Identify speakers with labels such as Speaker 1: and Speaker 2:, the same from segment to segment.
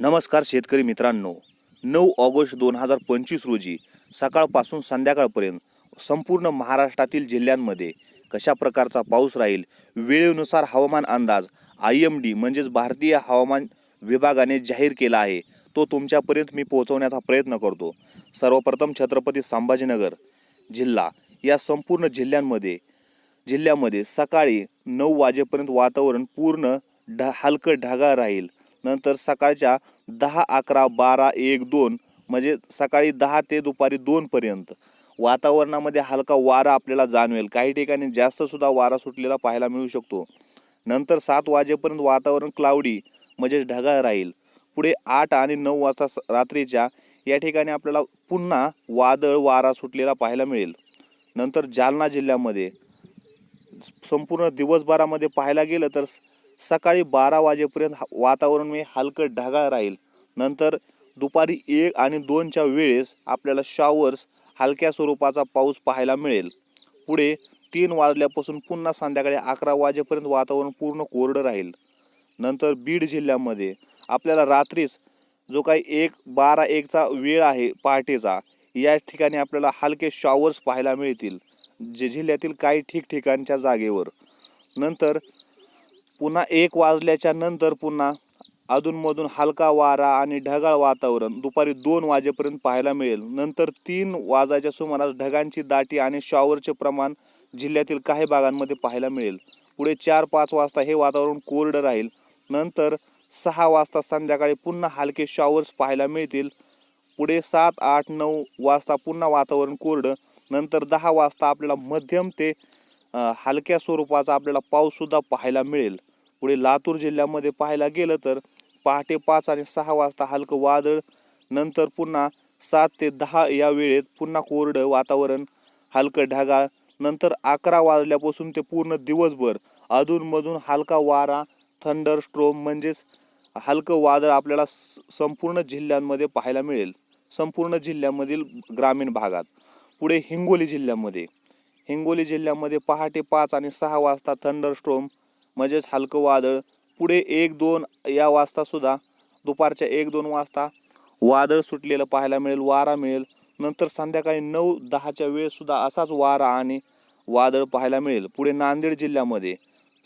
Speaker 1: नमस्कार शेतकरी मित्रांनो. नऊ ऑगस्ट दोन हजार पंचवीस रोजी सकाळपासून संध्याकाळपर्यंत संपूर्ण महाराष्ट्रातील जिल्ह्यांमध्ये कशा प्रकारचा पाऊस राहील वेळेनुसार हवामान अंदाज आय एम डी म्हणजेच भारतीय हवामान विभागाने जाहीर केला आहे तो तुमच्यापर्यंत मी पोहोचवण्याचा प्रयत्न करतो. सर्वप्रथम छत्रपती संभाजीनगर जिल्हा या संपूर्ण जिल्ह्यांमध्ये जिल्ह्यामध्ये सकाळी नऊ वाजेपर्यंत वातावरण पूर्ण ढ हलकं ढगाळ राहील. नंतर सकाळच्या दहा अकरा बारा एक दोन म्हणजे सकाळी दहा ते दुपारी दोनपर्यंत वातावरणामध्ये हलका वारा आपल्याला जाणवेल. काही ठिकाणी जास्तसुद्धा वारा सुटलेला पाहायला मिळू शकतो. नंतर सात वाजेपर्यंत वातावरण क्लाउडी म्हणजे ढगाळ राहील. पुढे आठ आणि नऊ वाजता स- रात्रीच्या या ठिकाणी आपल्याला पुन्हा वादळ वारा सुटलेला पाहायला मिळेल. नंतर जालना जिल्ह्यामध्ये संपूर्ण दिवसभरामध्ये पाहायला गेलं तर सकाळी बारा वाजेपर्यंत हा- वातावरण मी हलकं ढगाळ राहील. नंतर दुपारी एक आणि दोनच्या वेळेस आपल्याला शॉवर्स हलक्या स्वरूपाचा पाऊस पाहायला मिळेल. पुढे तीन वाजल्यापासून पुन्हा संध्याकाळी अकरा वाजेपर्यंत वातावरण पूर्ण कोरडं राहील. नंतर बीड जिल्ह्यामध्ये आपल्याला रात्रीच जो काही एक बारा एकचा वेळ आहे पहाटेचा या ठिकाणी आपल्याला हलके शॉवर्स पाहायला मिळतील जे जिल्ह्यातील काही ठिकठिकाणच्या जागेवर. नंतर पुन्हा एक वाजल्याच्या नंतर पुन्हा अधूनमधून हलका वारा आणि ढगाळ वातावरण दुपारी दोन वाजेपर्यंत पाहायला मिळेल. नंतर तीन वाजाच्या सुमारास ढगांची दाटी आणि शॉवरचे प्रमाण जिल्ह्यातील काही भागांमध्ये पाहायला मिळेल. पुढे चार पाच वाजता हे वातावरण कोरडं राहील. नंतर सहा वाजता संध्याकाळी पुन्हा हलके शॉवर्स पाहायला मिळतील. पुढे सात आठ नऊ वाजता पुन्हा वातावरण कोरडं. नंतर दहा वाजता आपल्याला मध्यम ते हलक्या स्वरूपाचा आपल्याला पाऊससुद्धा पाहायला मिळेल. पुढे लातूर जिल्ह्यामध्ये पाहायला गेलं तर पहाटे पाच आणि सहा वाजता हलकं वादळ नंतर पुन्हा सात ते दहा या वेळेत पुन्हा कोरडं वातावरण हलकं ढगाळ नंतर अकरा वाजल्यापासून ते पूर्ण दिवसभर अधूनमधून हलका वारा थंडर स्ट्रोम म्हणजेच हलकं वादळ आपल्याला स- संपूर्ण जिल्ह्यांमध्ये पाहायला मिळेल. संपूर्ण जिल्ह्यामधील ग्रामीण भागात. पुढे हिंगोली जिल्ह्यामध्ये. हिंगोली जिल्ह्यामध्ये पहाटे पाच आणि सहा वाजता थंडर स्ट्रोम म्हणजेच हलकं वादळ. पुढे एक दोन या वाजतासुद्धा दुपारच्या एक दोन वाजता वादळ सुटलेलं पाहायला मिळेल वारा मिळेल. नंतर संध्याकाळी नऊ दहाच्या वेळेसुद्धा असाच वारा आणि वादळ पाहायला मिळेल. पुढे नांदेड जिल्ह्यामध्ये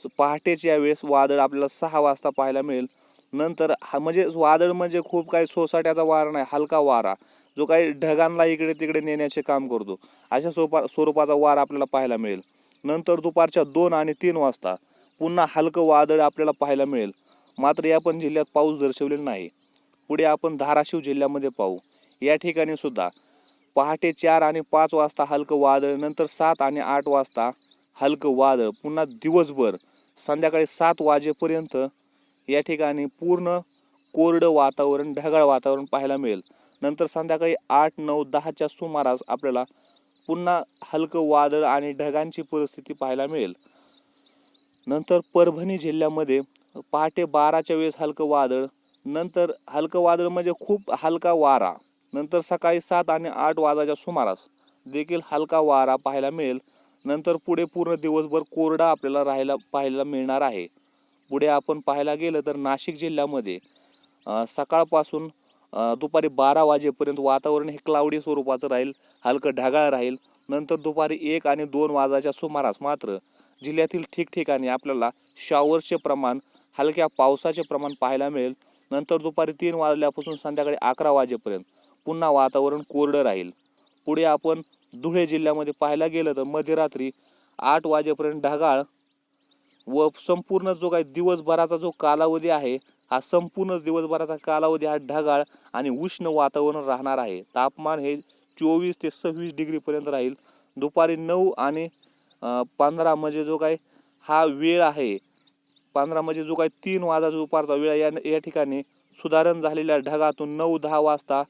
Speaker 1: स- पहाटेच्या वेळेस वादळ आपल्याला सहा वाजता पाहायला मिळेल. नंतर हा म्हणजे वादळ म्हणजे खूप काही सोसाट्याचा वारा नाही हलका वारा. जो काही ढगांना इकडे तिकडे नेण्याचे काम करतो अशा स्वरूपा स्वरूपाचा वारा आपल्याला पाहायला मिळेल. नंतर दुपारच्या दोन आणि तीन वाजता पुन्हा हलकं वादळ आपल्याला पाहायला मिळेल. मात्र या पण जिल्ह्यात पाऊस दर्शवलेला नाही. पुढे आपण धाराशिव जिल्ह्यामध्ये पाहू. या ठिकाणी सुद्धा पहाटे चार आणि पाच वाजता हलकं वादळ नंतर सात आणि आठ वाजता हलकं वादळ पुन्हा दिवसभर संध्याकाळी सात वाजेपर्यंत या ठिकाणी पूर्ण कोरडं वातावरण ढगाळ वातावरण पाहायला मिळेल. नंतर संध्याकाळी आठ नऊ दहाच्या सुमारास आपल्याला पुन्हा हलकं वादळ आणि ढगांची परिस्थिती पाहायला मिळेल. नंतर परभणी जिल्ह्यामध्ये पहाटे बाराच्या वेळेस हलकं वादळ नंतर हलकं वादळ म्हणजे खूप हलका वारा नंतर सकाळी सात आणि आठ वाजाच्या सुमारास देखील हलका वारा पाहायला मिळेल. नंतर पुढे पूर्ण दिवसभर कोरडा आपल्याला राहायला पाहायला मिळणार आहे. पुढे आपण पाहायला गेलं तर नाशिक जिल्ह्यामध्ये सकाळपासून दुपारी बारा वाजेपर्यंत वातावरण हे क्लाउडी स्वरूपाचं राहील हलकं ढगाळ राहील. नंतर दुपारी एक आणि दोन वाजाच्या सुमारास मात्र जिल्ह्यातील ठिकठिकाणी आपल्याला शॉवरचे प्रमाण हलक्या पावसाचे प्रमाण पाहायला मिळेल. नंतर दुपारी तीन वाजल्यापासून संध्याकाळी अकरा वाजेपर्यंत पुन्हा वातावरण कोरडं राहील. पुढे आपण धुळे जिल्ह्यामध्ये पाहायला गेलं तर मध्यरात्री आठ वाजेपर्यंत ढगाळ व संपूर्ण जो काही दिवसभराचा जो कालावधी आहे हा संपूर्ण दिवसभराचा कालावधी हा ढगाळ आणि उष्ण वातावरण राहणार आहे. तापमान हे चोवीस ते सव्वीस डिग्रीपर्यंत राहील. दुपारी नऊ आणि पंधरा म्हणजे जो काही हा वेळ आहे पंधरा म्हणजे जो काही तीन वाजा दुपारचा वेळ या या ठिकाणी सुधारण झालेल्या ढगातून नऊ दहा वाजता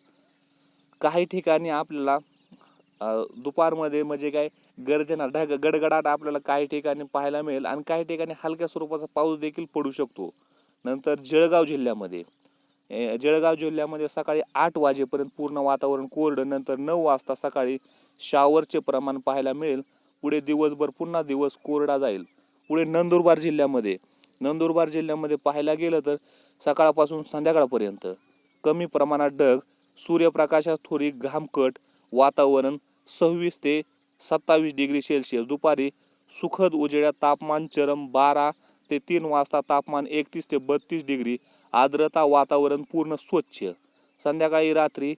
Speaker 1: काही ठिकाणी आपल्याला दुपारमध्ये म्हणजे काय गर्जना ढग गडगडाट आपल्याला काही ठिकाणी पाहायला मिळेल आणि काही ठिकाणी हलक्या स्वरूपाचा पाऊस देखील पडू शकतो. नंतर जळगाव जिल्ह्यामध्ये जळगाव जिल्ह्यामध्ये सकाळी आठ वाजेपर्यंत पूर्ण वातावरण कोरडं नंतर नऊ वाजता सकाळी शावरचे प्रमाण पाहायला मिळेल. पुढे दिवसभर पुन्हा दिवस कोरडा जाईल. पुढे नंदुरबार जिल्ह्यामध्ये नंदुरबार जिल्ह्यामध्ये पाहायला गेलं तर सकाळपासून संध्याकाळपर्यंत कमी प्रमाणात ढग सूर्यप्रकाशात थोडी घामकट वातावरण सव्वीस ते सत्तावीस डिग्री सेल्सिअस. दुपारी सुखद उजेड्या तापमान चरम बारा ते तीन वाजता तापमान एकतीस ते बत्तीस डिग्री. आर्द्रता वातावरण पूर्ण स्वच्छ. संध्याकाळी रात्री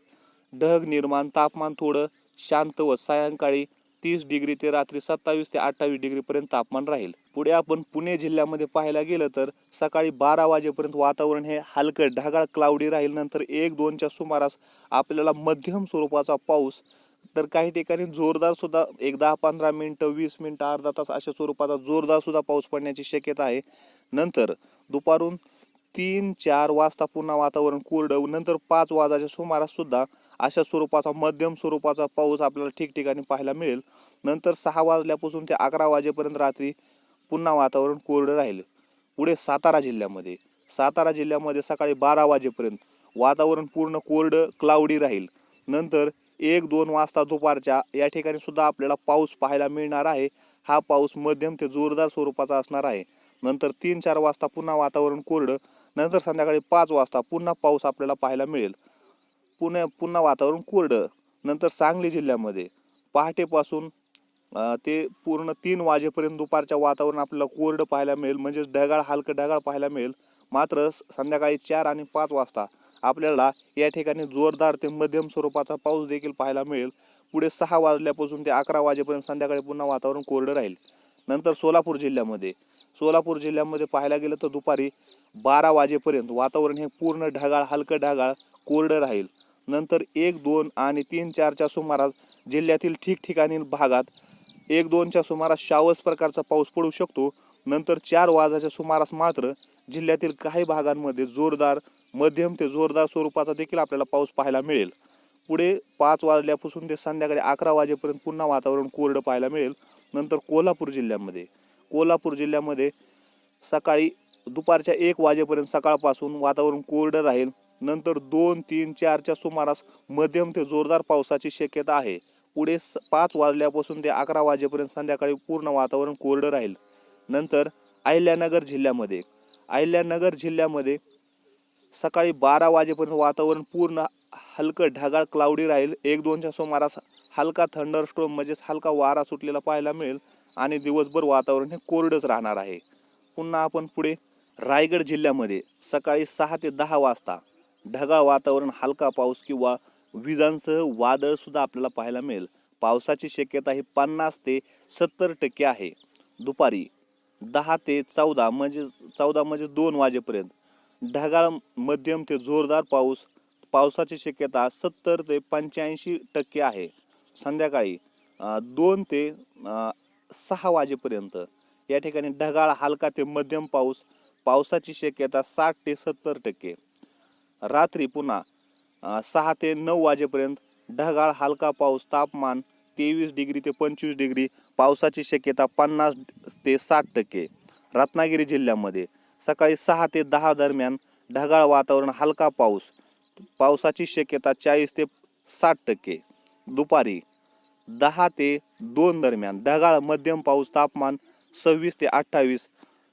Speaker 1: ढग निर्माण तापमान थोडं शांत व सायंकाळी तीस डिग्री ते रात्री सत्तावीस ते अठ्ठावीस डिग्रीपर्यंत तापमान राहील. पुढे आपण पुणे जिल्ह्यामध्ये पाहायला गेलं तर सकाळी बारा वाजेपर्यंत वातावरण हे हलकं ढगाळ क्लाउडी राहील. नंतर एक दोनच्या सुमारास आपल्याला मध्यम स्वरूपाचा पाऊस तर काही ठिकाणी जोरदार सुद्धा एक दहा पंधरा मिनटं वीस मिनटं अर्धा तास अशा स्वरूपाचा जोरदार सुद्धा पाऊस पडण्याची शक्यता आहे. नंतर दुपारून तीन चार वाजता पुन्हा वातावरण कोरडं नंतर पाच वाजाच्या सुमारास सुद्धा अशा स्वरूपाचा मध्यम स्वरूपाचा पाऊस आपल्याला ठिकठिकाणी पाहायला मिळेल. नंतर सहा वाजल्यापासून ते अकरा वाजेपर्यंत रात्री पुन्हा वातावरण कोरडं राहील. पुढे सातारा जिल्ह्यामध्ये सातारा जिल्ह्यामध्ये सकाळी बारा वाजेपर्यंत वातावरण पूर्ण कोरडं क्लाउडी राहील. नंतर एक दोन वाजता दुपारच्या या ठिकाणी सुद्धा आपल्याला पाऊस पाहायला मिळणार आहे. हा पाऊस मध्यम ते जोरदार स्वरूपाचा असणार आहे. नंतर तीन चार वाजता पुन्हा वातावरण कोरडं नंतर संध्याकाळी पाच वाजता पुन्हा पाऊस आपल्याला पाहायला मिळेल. पुणे पुन्हा वातावरण कोरडं नंतर सांगली जिल्ह्यामध्ये पहाटेपासून ते पूर्ण तीन वाजेपर्यंत दुपारच्या वातावरण आपल्याला कोरडं पाहायला मिळेल म्हणजेच ढगाळ हलकं ढगाळ पाहायला मिळेल. मात्र संध्याकाळी चार आणि पाच वाजता आपल्याला या ठिकाणी जोरदार ते मध्यम स्वरूपाचा पाऊस देखील पाहायला मिळेल. पुढे सहा वाजल्यापासून ते अकरा वाजेपर्यंत संध्याकाळी पुन्हा वातावरण कोरडं राहील. नंतर सोलापूर जिल्ह्यामध्ये सोलापूर जिल्ह्यामध्ये पाहायला गेलं तर दुपारी बारा वाजेपर्यंत वातावरण हे पूर्ण ढगाळ हलकं ढगाळ कोरडं राहील. नंतर एक दोन आणि तीन चारच्या सुमारास जिल्ह्यातील ठिकठिकाणी भागात एक दोनच्या सुमारास शावस प्रकारचा पाऊस पडू शकतो. नंतर चार वाजाच्या सुमारास मात्र जिल्ह्यातील काही भागांमध्ये जोरदार मध्यम ते जोरदार स्वरूपाचा देखील आपल्याला पाऊस पाहायला मिळेल. पुढे पाच वाजल्यापासून ते संध्याकाळी अकरा वाजेपर्यंत पुन्हा वातावरण कोरडं पाहायला मिळेल. नंतर कोल्हापूर जिल्ह्यामध्ये कोल्हापूर जिल्ह्यामध्ये सकाळी दुपारच्या एक वाजेपर्यंत सकाळपासून वातावरण कोरडं राहील. नंतर दोन तीन चारच्या सुमारास मध्यम ते जोरदार पावसाची शक्यता आहे. पुढे स पाच वाजल्यापासून ते अकरा वाजेपर्यंत संध्याकाळी पूर्ण वातावरण कोरडं राहील. नंतर अहिल्यानगर जिल्ह्यामध्ये अहिल्यानगर जिल्ह्यामध्ये सकाळी बारा वाजेपर्यंत वातावरण पूर्ण हलकं ढगाळ क्लाउडी राहील. एक दोनच्या सुमारास हलका थंडरस्टोम म्हणजेच हलका वारा सुटलेला पाहायला मिळेल. आणि दिवसभर वातावरण हे कोरडंच राहणार आहे. पुन्हा आपण पुढे रायगड जिल्ह्यामध्ये सकाळी सहा ते दहा वाजता ढगाळ वातावरण हलका पाऊस किंवा विजांसह वादळसुद्धा आपल्याला पाहायला मिळेल. पावसाची शक्यता ही पन्नास ते सत्तर टक्के आहे. दुपारी दहा ते चौदा म्हणजे चौदा म्हणजे दोन वाजेपर्यंत ढगाळ मध्यम ते जोरदार पाऊस पावसाची शक्यता सत्तर ते पंच्याऐंशी टक्के आहे. संध्याकाळी दोन ते सहा वाजेपर्यंत. या ठिकाणी ढगाळ हलका ते मध्यम पाऊस पावसाची शक्यता साठ ते सत्तर टक्के. रात्री पुन्हा सहा ते नऊ वाजेपर्यंत ढगाळ हलका पाऊस तापमान तेवीस डिग्री ते पंचवीस डिग्री पावसाची शक्यता पन्नास ते साठ टक्के. रत्नागिरी जिल्ह्यामध्ये सकाळी सहा ते दहा दरम्यान ढगाळ वातावरण हलका पाऊस पावसाची शक्यता चाळीस ते साठ टक्के. दुपारी दहा ते दोन दरम्यान ढगाळ मध्यम पाऊस तापमान सव्वीस ते अठ्ठावीस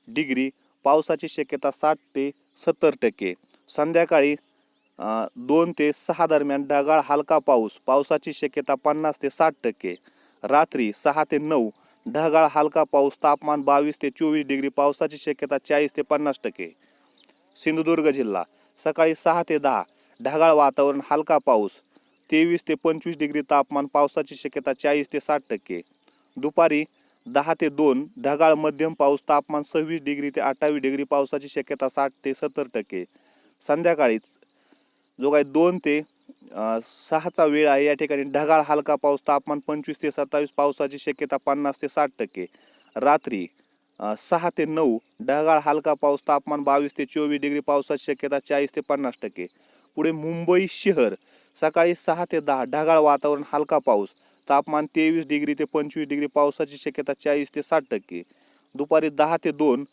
Speaker 1: डिग्री पावसाची शक्यता साठ ते सत्तर टक्के. संध्याकाळी दोन ते सहा दरम्यान ढगाळ हलका पाऊस पावसाची शक्यता पन्नास ते साठ टक्के. रात्री सहा ते नऊ ढगाळ हलका पाऊस तापमान बावीस ते चोवीस डिग्री पावसाची शक्यता चाळीस ते पन्नास टक्के. सिंधुदुर्ग जिल्हा सकाळी सहा ते दहा ढगाळ वातावरण हलका पाऊस. तेवीस ते पंचवीस डिग्री तापमान पावसाची शक्यता चाळीस ते साठ टक्के. दुपारी दहा ते दोन ढगाळ मध्यम पाऊस तापमान सव्वीस डिग्री ते अठ्ठावीस डिग्री पावसाची शक्यता साठ ते सत्तर टक्के. संध्याकाळी जो काही दोन ते सहाचा वेळ आहे या ठिकाणी ढगाळ हलका पाऊस तापमान पंचवीस ते सत्तावीस पावसाची शक्यता पन्नास ते साठ टक्के. रात्री सहा ते नऊ ढगाळ हलका पाऊस तापमान बावीस ते चोवीस डिग्री पावसाची शक्यता चाळीस ते पन्नास टक्के. पुढे मुंबई शहर सकाळी सहा ते दहा ढगाळ वातावरण हलका पाऊस. तापमान तेवीस डिग्री ते पंचवीस डिग्री पावसाची शक्यता चाळीस ते साठ टक्के. दुपारी दहा ते दोन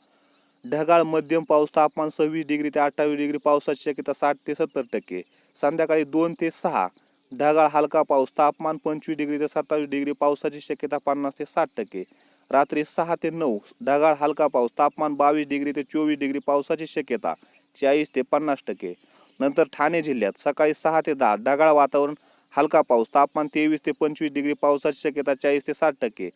Speaker 1: ढगाळ मध्यम पाऊस तापमान सव्वीस डिग्री ते अठ्ठावीस डिग्री पावसाची शक्यता साठ ते सत्तर टक्के. संध्याकाळी दोन ते सहा ढगाळ हलका पाऊस तापमान पंचवीस डिग्री ते सत्तावीस डिग्री पावसाची शक्यता पन्नास ते साठ टक्के. रात्री सहा ते नऊ ढगाळ हलका पाऊस तापमान बावीस डिग्री ते चोवीस डिग्री पावसाची शक्यता चाळीस ते पन्नास टक्के. नंतर ठाणे जिल्ह्यात सकाळी सहा ते दहा ढगाळ वातावरण हलका पाऊस तापमान तेवीस ते पंचवीस डिग्री पावसाची शक्यता चाळीस ते साठ टक्के.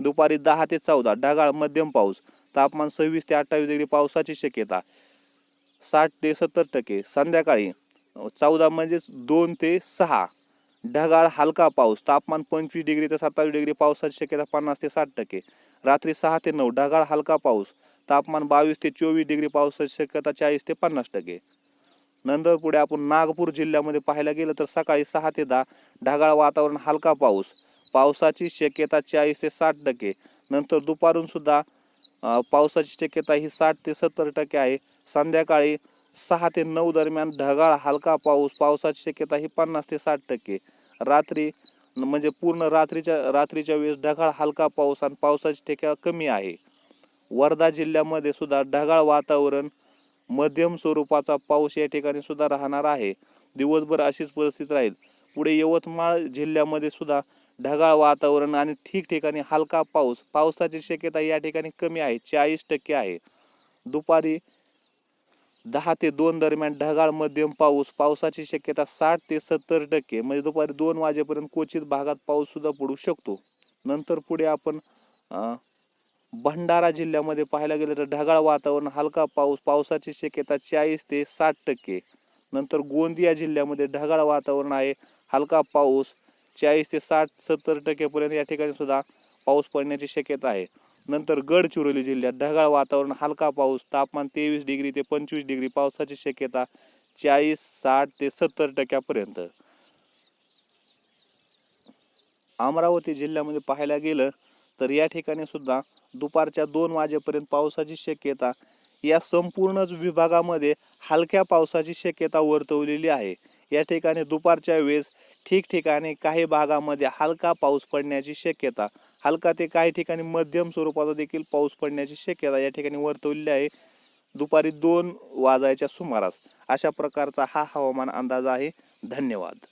Speaker 1: दुपारी दहा ते चौदा ढगाळ मध्यम पाऊस तापमान सव्वीस ते अठ्ठावीस डिग्री पावसाची शक्यता साठ ते सत्तर टक्के. संध्याकाळी चौदा म्हणजेच दोन ते सहा ढगाळ हलका पाऊस तापमान पंचवीस डिग्री ते सत्तावीस डिग्री पावसाची शक्यता पन्नास ते साठ टक्के. रात्री सहा ते नऊ ढगाळ हलका पाऊस तापमान बावीस ते चोवीस डिग्री पावसाची शक्यता चाळीस ते पन्नास टक्के. नंतर पुढे आपण नागपूर जिल्ह्यामध्ये पाहायला गेलं तर सकाळी सहा ते दहा ढगाळ वातावरण हलका पाऊस. पावसाची शक्यता चाळीस ते साठ टक्के. नंतर दुपारून सुद्धा पावसाची शक्यता ही साठ ते सत्तर टक्के आहे. संध्याकाळी सहा ते नऊ दरम्यान ढगाळ हलका पाऊस पावसाची शक्यता ही पन्नास ते साठ टक्के. रात्री म्हणजे पूर्ण रात्रीच्या रात्रीच्या वेळेस ढगाळ हलका पाऊस आणि पावसाची शक्यता कमी आहे. वर्धा जिल्ह्यामध्ये सुद्धा ढगाळ वातावरण मध्यम स्वरूपाचा पाऊस या ठिकाणी सुद्धा राहणार आहे. दिवसभर अशीच परिस्थिती राहील. पुढे यवतमाळ जिल्ह्यामध्ये सुद्धा ढगाळ वातावरण आणि ठिकठिकाणी हलका पाऊस. पावसाची शक्यता या ठिकाणी कमी आहे चाळीस टक्के आहे. दुपारी दहा ते दोन दरम्यान ढगाळ मध्यम पाऊस. पावसाची शक्यता साठ ते सत्तर टक्के. म्हणजे दुपारी दोन वाजेपर्यंत क्वचित भागात पाऊस सुद्धा पडू शकतो. नंतर पुढे आपण भंडारा जिल्ह्यामध्ये पाहायला गेलं तर ढगाळ वातावरण हलका पाऊस पावसाची शक्यता चाळीस ते साठ टक्के. नंतर गोंदिया जिल्ह्यामध्ये ढगाळ वातावरण आहे हलका पाऊस चाळीस ते साठ सत्तर टक्केपर्यंत या ठिकाणी सुद्धा पाऊस पडण्याची शक्यता आहे. नंतर गडचिरोली जिल्ह्यात ढगाळ वातावरण हलका पाऊस तापमान तेवीस डिग्री ते पंचवीस डिग्री पावसाची शक्यता चाळीस साठ ते सत्तर टक्क्यापर्यंत. अमरावती जिल्ह्यामध्ये पाहायला गेलं तर या ठिकाणी सुद्धा दुपारच्या दोन वाजेपर्यंत पावसाची शक्यता या संपूर्णच विभागामध्ये हलक्या पावसाची शक्यता वर्तवलेली आहे. या ठिकाणी दुपारच्या वेळेस ठिकठिकाणी काही भागामध्ये हलका पाऊस पडण्याची शक्यता हलका ते काही ठिकाणी मध्यम स्वरूपाचा देखील पाऊस पडण्याची शक्यता या ठिकाणी वर्तवलेली आहे. दुपारी दोन वाजायच्या सुमारास अशा प्रकारचा हा हवामान अंदाज आहे. धन्यवाद.